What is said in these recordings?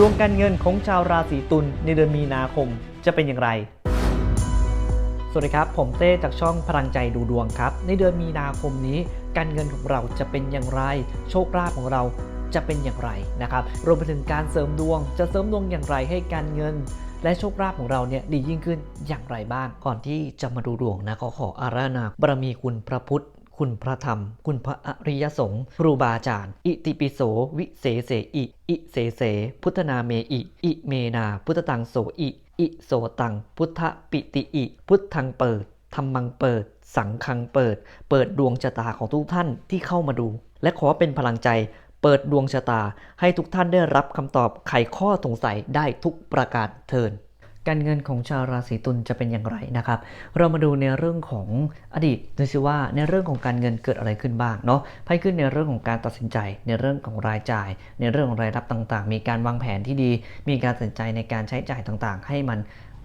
ดวงการเงินของชาวราศีตุลในเดือนมีนาคมจะเป็นอย่างไร สวัสดีครับ ผมเต้จากช่องพลังใจดูดวงครับ ในเดือนมีนาคมนี้ การเงินของเราจะเป็นอย่างไร โชคลาภของเราจะเป็นอย่างไรนะครับ รวมไปถึงการเสริมดวง จะเสริมดวงอย่างไรให้การเงินและโชคลาภของเราเนี่ยดียิ่งขึ้นอย่างไรบ้าง ก่อนที่จะมาดูดวงนะขอขออารานาบารมีคุณพระพุทธ คุณพระธรรม คุณพระอริยสงฆ์ครูบาอาจารย์ อิติปิโสวิเศษเสอิ อิเสเส พุทธนาเมอิ อิเมนา พุทธตังโสอิ อิโสตัง พุทธปิติอิ พุทธังเปิดธรรมังเปิด สังคังเปิด เปิดดวงชะตาของทุกท่านที่เข้ามาดู และขอเป็นพลังใจเปิดดวงชะตาให้ทุกท่านได้รับคำตอบไขข้อสงสัยได้ทุกประการเทิน การเงินของชาวราศีตุลจะเป็นอย่างไรนะครับ เรามาดูในเรื่องของอดีตดูสิว่าในเรื่องของการเงินเกิดอะไรขึ้นบ้างเนาะไพ่ขึ้นในเรื่องของการตัดสินใจ ในเรื่องของรายจ่าย ในเรื่องของรายรับต่างๆ มีการวางแผนที่ดี มีการตัดสินใจในการใช้จ่ายต่างๆ ให้มัน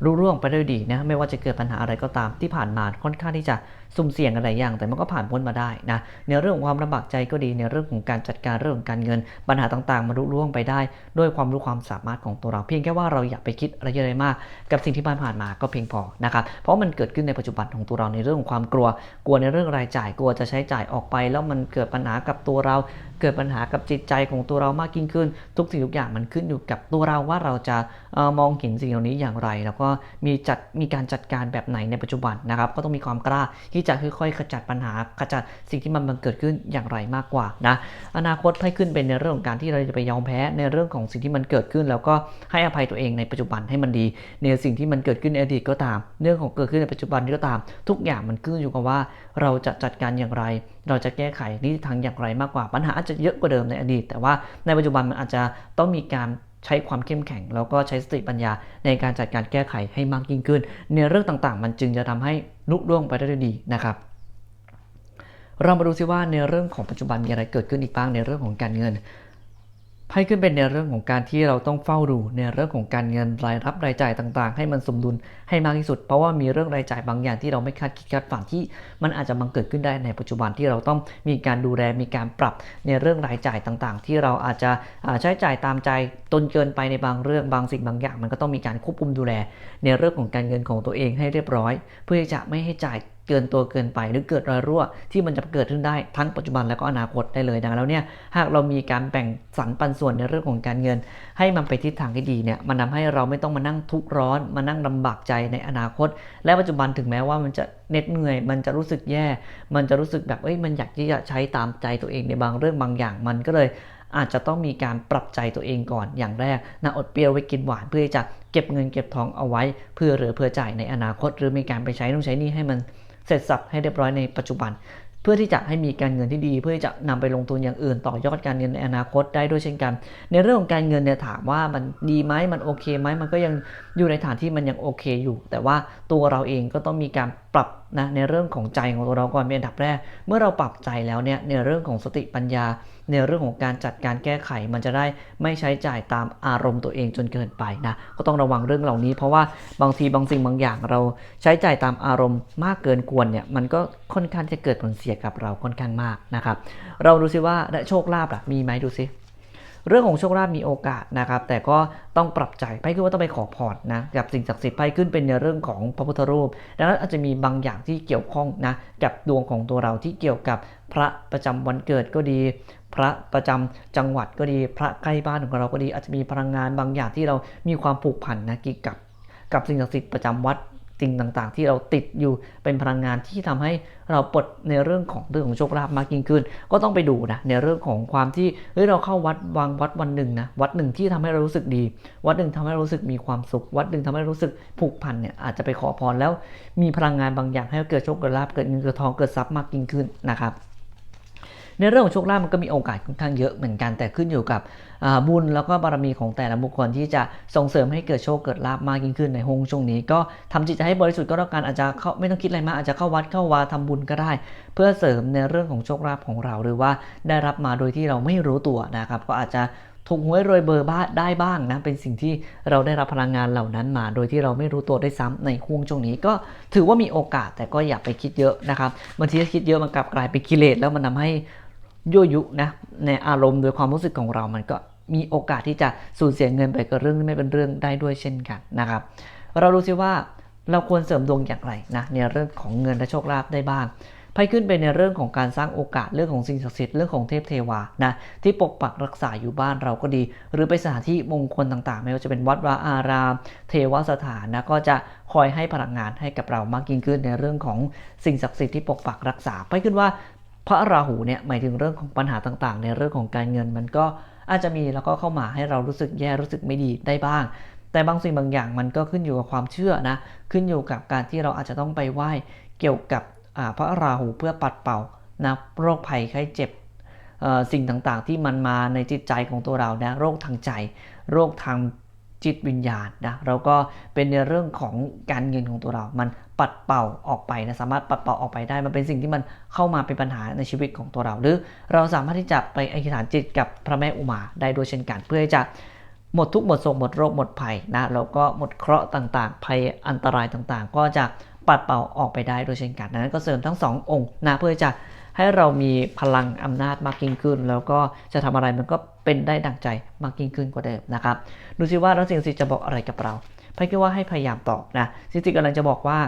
รุ่ร่วงไปด้วยดีนะไม่ว่าจะเกิดปัญหาอะไรก็ตามที่ผ่านมาค่อนข้างที่จะสุ่มเสี่ยงอะไรอย่าง แต่มันก็ผ่านพ้นมาได้นะในเรื่องของความลำบากใจก็ดีในเรื่องของการจัดการเรื่องของการเงิน ปัญหาต่างๆมารุ่ร่วงไปได้ ด้วยความรู้ความสามารถของตัวเรา เพียงแค่ว่าเราอย่าไปคิดอะไรเยอะมาก กับสิ่งที่ผ่านผ่านมาก็เพียงพอนะครับเพราะมันเกิดขึ้นในปัจจุบันของตัวเราในเรื่องของความกลัว กลัวในเรื่องรายจ่ายกลัวจะใช้จ่ายออกไป แล้วมันเกิดปัญหากับตัวเรา เกิดปัญหากับจิตใจของตัวเรามากยิ่งขึ้น ทุกสิ่งทุกอย่างมันขึ้นอยู่กับตัวเราว่าเราจะออมองเห็นสิ่งเหล่านี้อย่างไรแล้วก็มีจัดมีการจัดการแบบไหนในปัจจุบันนะครับ ก็ต้องมีความกล้าที่จะค่อยๆขจัดปัญหาขจัดสิ่งที่มันบังเกิดขึ้นอย่างไรมากกว่านะอนาคตให้ขึ้นเป็นในเรื่องของการที่เราจะไปยอมแพ้ในเรื่องของสิ่งที่มันเกิดขึ้น แล้วก็ให้อภัยตัวเองในปัจจุบันให้มันดี ในสิ่งที่มันเกิดขึ้นในอดีตก็ตาม เรื่องของเกิดขึ้นในปัจจุบันก็ตาม ทุกอย่างมันขึ้นอยู่กับว่า เราจะจัดการอย่างไร เราจะแก้ไขนิทางอย่างไรมากกว่าปัญหาอาจจะเยอะกว่าเดิมในอดีต แต่ว่าในปัจจุบันมันอาจจะต้องมีการ ใช้ความเข้มแข็ง แล้วก็ใช้สติปัญญาในการจัดการแก้ไขให้มากยิ่งขึ้น ในเรื่องต่างๆ มันจึงจะทำให้ลุล่วงไปได้ดีนะครับ เรามาดูซิว่าในเรื่องของปัจจุบันมีอะไรเกิดขึ้นอีกบ้างในเรื่องของการเงิน ไพ่ขึ้นเป็นในเรื่องของการที่เราต้องเฝ้าดูในเรื่องของการเงินรายรับรายจ่ายต่างๆ ให้มันสมดุลให้มากที่สุด เพราะว่ามีเรื่องรายจ่ายบางอย่างที่เราไม่คาดคิดคาดฝันที่มันอาจจะบังเกิดขึ้นได้ในปัจจุบันที่เราต้องมีการดูแลมีการปรับในเรื่องรายจ่ายต่างๆ ที่เราอาจจะใช้จ่ายตามใจตนเกินไปในบางเรื่องบางสิ่งบางอย่าง มันก็ต้องมีการควบคุมดูแล ในเรื่องของการเงินของตัวเองให้เรียบร้อย เพื่อจะไม่ให้จ่าย เกินตัวเกินไป หรือเกิดรอยรั่ว ที่มันจะเกิดขึ้นได้ทั้งปัจจุบันและก็อนาคตได้เลยดังนั้นแล้วเนี่ยหากเรามีการแบ่งสรรปันส่วนในเรื่องของการเงิน ให้มันไปทิศทางที่ดีเนี่ยมันทาให้เราไม่ต้องมานั่งทุกข์ร้อน มานั่งลำบากใจในอนาคต และปัจจุบันถึงแม้ว่ามันจะเหน็ดเหนื่อย มันจะรู้สึกแย่ มันจะรู้สึกแบบเอ้ยมันอยากที่จะใช้ตามใจตัวเองในบางเรื่องบางอย่างมันก็เลยอาจจะต้องมีการปรับใจตัวเองก่อนอย่างแรกนะอดเปรี้ยวไว้กินหวานเพื่อจะเก็บเงินเก็บทองเอาไว้ เพื่อเหลือเพื่อจ่ายในอนาคต หรือมีการไปใช้ต้องใช้นี่ให้มัน เสร็จสับให้เรียบร้อยในปัจจุบัน เพื่อที่จะให้มีการเงินที่ดี เพื่อที่จะนำไปลงทุนอย่างอื่น ต่อยอดการเงินในอนาคตได้ด้วยเช่นกัน ในเรื่องของการเงินเนี่ยถามว่ามันดีไหมมันโอเคไหมมันก็ยังอยู่ในฐานที่มันยังโอเคอยู่ แต่ว่าตัวเราเองก็ต้องมีการปรับนะในเรื่องของใจของตัวเราก่อนเป็นอันดับแรก เมื่อเราปรับใจแล้วเนี่ยในเรื่องของสติปัญญา ในเรื่องของการจัดการแก้ไขมันจะได้ไม่ใช้จ่ายตามอารมณ์ตัวเองจนเกินไปนะก็ต้องระวังเรื่องเหล่านี้เพราะว่าบางทีบางสิ่งบางอย่างเราใช้จ่ายตามอารมณ์มากเกินควรเนี่ยมันก็ค่อนข้างจะเกิดผลเสียกับเราค่อนข้างมากนะครับเราดูซิว่าและโชคลาภล่ะมีไหมดูซิเรื่องของโชคลาภมีโอกาสนะครับ แต่ก็ต้องปรับใจไพ่ขึ้นว่าต้องไปขอพรนะกับสิ่งศักดิ์สิทธิ์ไพ่ขึ้นเป็นในเรื่องของพระพุทธรูปดังนั้นอาจจะมีบางอย่างที่เกี่ยวข้องนะกับดวงของตัวเราที่เกี่ยวกับพระประจำวันเกิดก็ดี พระประจำจังหวัดก็ดี พระใกล้บ้านของเราก็ดี อาจจะมีพลังงานบางอย่างที่เรามีความผูกพันนะกี่กับ กับสิ่งศักดิ์สิทธิ์ประจำวัดสิ่งต่างๆ ที่เราติดอยู่เป็นพลังงานที่ทำให้เราปลดในเรื่องของเรื่องของโชคลาภมากยิ่งขึ้น ก็ต้องไปดูนะในเรื่องของความที่เฮ้ยเราเข้าวัดวางวัดวันหนึ่งนะวัดหนึ่งที่ทำให้เรารู้สึกดี วัดหนึ่งทำให้เรารู้สึกมีความสุข วัดหนึ่งทำให้รารู้สึกผูกพันเนี่ยอาจจะไปขอพรแล้วมีพลังงานบางอย่างให้เกิดโชคเกิดลาภเกิดเงินเกิดทองเกิดทรัพย์มากยิ่งขึ้นนะครับ ในเรื่องของโชคลาภมันก็มีโอกาสค่อนข้างเยอะเหมือนกันแต่ขึ้นอยู่กับบุญแล้วก็บารมีของแต่ละบุคคลที่จะส่งเสริมให้เกิดโชคเกิดลาภมากยิ่งขึ้นในฮงช่วงนี้ ก็ทำจิตใจให้บริสุทธิ์ก็แล้วกันอาจจะเข้าไม่ต้องคิดอะไรมากอาจจะเข้าวัดเข้าวาทำบุญก็ได้ เพื่อเสริมในเรื่องของโชคลาภของเรา หรือว่าได้รับมาโดยที่เราไม่รู้ตัวนะครับ ก็อาจจะถูกหวยรวยเบอร์บ้าได้บ้างนะ เป็นสิ่งที่เราได้รับพลังงานเหล่านั้นมา โดยที่เราไม่รู้ตัวได้ซ้ำในห่วงช่วงนี้ก็ถือว่ามีโอกาสแต่ก็อย่าไปคิดเยอะนะครับบางทีคิดเยอะมันกลับกลายเป็นกิเลสแล้วมันทำให้ ยั่วยุนะในอารมณ์โดยความรู้สึกของเรา มันก็มีโอกาสที่จะสูญเสียเงินไปกับเรื่องที่ไม่เป็นเรื่องได้ด้วยเช่นกันนะครับ เราดูซิว่าเราควรเสริมดวงอย่างไรนะในเรื่องของเงินและโชคลาภได้บ้างไพ่ขึ้นไปในเรื่องของการสร้างโอกาสเรื่องของสิ่งศักดิ์สิทธิ์เรื่องของเทพเทวานะที่ปกปักรักษาอยู่บ้านเราก็ดี หรือไปสถานที่มงคลต่างๆ ไม่ว่าจะเป็นวัดวาอาราม เทวสถานนะก็จะคอยให้พลังงานให้กับเรามากยิ่งขึ้นในเรื่องของสิ่งศักดิ์สิทธิ์ที่ปกปักรักษาไพ่ขึ้นว่า พระราหูเนี่ยหมายถึงเรื่องของปัญหาต่างๆ ในเรื่องของการเงินมันก็อาจจะมีแล้วก็เข้ามาให้เรารู้สึกแย่รู้สึกไม่ดีได้บ้าง แต่บางสิ่งบางอย่างมันก็ขึ้นอยู่กับความเชื่อนะขึ้นอยู่กับการที่เราอาจจะต้องไปไหว้เกี่ยวกับพระราหูเพื่อปัดเป่านะโรคภัยไข้เจ็บสิ่งต่างๆ ที่มันมาในจิตใจของตัวเรานะโรคทางใจ โรคทางจิตวิญญาณนะเราก็เป็นในเรื่องของการเงินของตัวเรา มัน ปัดเป่าออกไปนะสามารถปัดเป่าออกไปได้ มันเป็นสิ่งที่มันเข้ามาเป็นปัญหาในชีวิตของตัวเรา หรือเราสามารถที่จะไปอธิษฐานจิตกับพระแม่อุมาได้ด้วยเช่นกัน เพื่อจะหมดทุกหมดโศกหมดโรคหมดภัยนะแล้วก็หมดเคราะห์ต่างๆ ภัยอันตรายต่างๆ ก็จะปัดเป่าออกไปได้ด้วยเช่นกันดังนั้นก็เสริมทั้งสององค์นะเพื่อจะให้เรามีพลังอำนาจมากยิ่งขึ้น แล้วก็จะทำอะไรมันก็เป็นได้ดังใจมากยิ่งขึ้นกว่าเดิมนะครับดูสิว่าแล้วสิ่งสิจะบอกอะไรกับเราพี่คิดว่าให้พยายามตอบนะสิ่งสิกำลังจะบอกว่า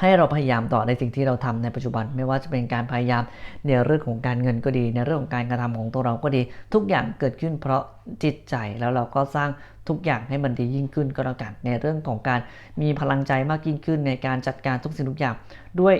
ให้เราพยายามต่อในสิ่งที่เราทำในปัจจุบัน ไม่ว่าจะเป็นการพยายามในเรื่องของการเงินก็ดี ในเรื่องของการกระทำของตัวเราก็ดี ทุกอย่างเกิดขึ้นเพราะจิตใจแล้วเราก็สร้างทุกอย่างให้มันดียิ่งขึ้นก็แล้วกันในเรื่องของการมีพลังใจมากยิ่งขึ้นในการจัดการทุกสิ่งทุกอย่างด้วย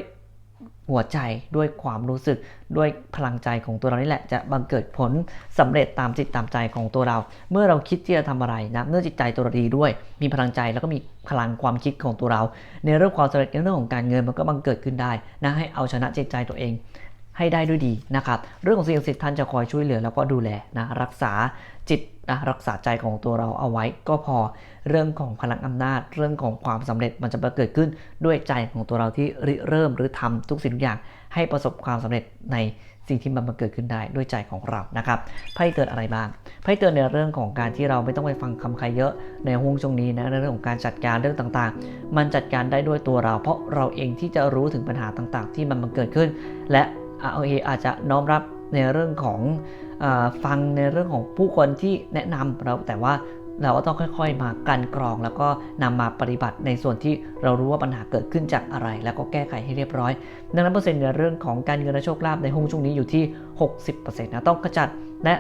หัวใจด้วยความรู้สึกด้วยพลังใจของตัวเรานี่แหละ จะบังเกิดผลสำเร็จตามจิตตามใจของตัวเรา เมื่อเราคิดที่จะทำอะไรนะเมื่อจิตใจตัวเราดีด้วย มีพลังใจแล้วก็มีพลังความคิดของตัวเรา ในเรื่องความสำเร็จในเรื่องของการเงินมันก็บังเกิดขึ้นได้นะให้เอาชนะจิตใจตัวเอง ให้ได้ด้วยดีนะครับเรื่องของสิ่งศักดิ์สิทธิ์ท่านจะคอยช่วยเหลือแล้วก็ดูแลนะรักษาจิตนะรักษาใจของตัวเราเอาไว้ก็พอเรื่องของพลังอำนาจ เรื่องของความสำเร็จมันจะมาเกิดขึ้นด้วยใจของตัวเราที่ริเริ่มหรือทำทุกสิ่งทุกอย่างให้ประสบความสำเร็จในสิ่งที่มันมาเกิดขึ้นได้ด้วยใจของเรานะครับไพ่เตือนอะไรบ้างไพ่เตือนในเรื่องของการที่เราไม่ต้องไปฟังคำใครเยอะในห่วงช่วงนี้นะในเรื่องของการจัดการเรื่องต่างๆ มันจัดการได้ด้วยตัวเรา เพราะเราเองที่จะรู้ถึงปัญหาต่างๆ ที่มันมาเกิดขึ้น และ อเคอาจจะน้อมรับในเรื่องของอฟังในเรื่องของผู้คนที่แนะนำเราแต่ว่าเราก็ต้องค่อยๆ มากันกรอง แล้วก็นำมาปฏิบัติในส่วนที่เรารู้ว่าปัญหาเกิดขึ้นจากอะไร แล้วก็แก้ไขให้เรียบร้อย ดังนั้นเปอร์เซ็นต์ในเรื่องของการเงินและโชคลาภในห้องช่วงนี้อยู่ที่ 60%นะต้องกระจัดและ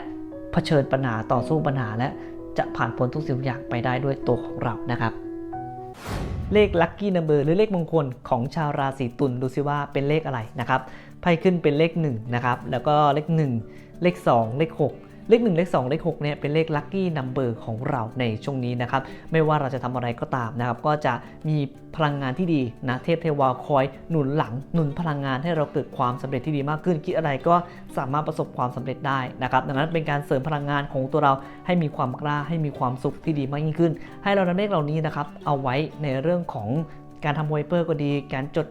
เผชิญปัญหาต่อสู้ปัญหาและจะผ่านพ้นทุกสิ่งทุกอย่างไปได้ด้วยตัวของเรานะครับ เลขลัคกี้นัมเบอร์หรือเลขมงคลของชาวราศีตุลดูซิว่าเป็นเลขอะไรนะครับไพ่ขึ้นเป็นเลข1นะครับแล้วก็เลข 1 เลข 2 เลข 6 เลข 1 เลข 2 เลข6เนี่ยเป็นเลขลัคกี้นัมเบอร์ของเราในช่วงนี้นะครับ ไม่ว่าเราจะทำอะไรก็ตามนะครับ ก็จะมีพลังงานที่ดีนะเทพเทวาคอยหนุนหลังหนุนพลังงานให้เราเกิดความสำเร็จที่ดีมากขึ้น คิดอะไรก็สามารถประสบความสำเร็จได้นะครับ ดังนั้นเป็นการเสริมพลังงานของตัวเราให้มีความกล้าให้มีความสุขที่ดีมากยิ่งขึ้น ให้เรานำเลขเหล่านี้นะครับเอาไว้ในเรื่องของการทำไวเปอร์ก็ดี การจด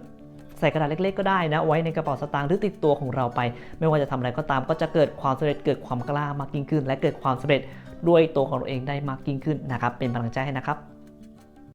ใส่กระดาษเล็กๆก็ได้นะไว้ในกระเป๋าสตางค์หรือติดตัวของเราไป ไม่ว่าจะทำอะไรก็ตามก็จะเกิดความสำเร็จเกิดความกล้ามากยิ่งขึ้น และเกิดความสำเร็จด้วยตัวของเราเองได้มากยิ่งขึ้นนะครับเป็นกำลังใจให้นะครับ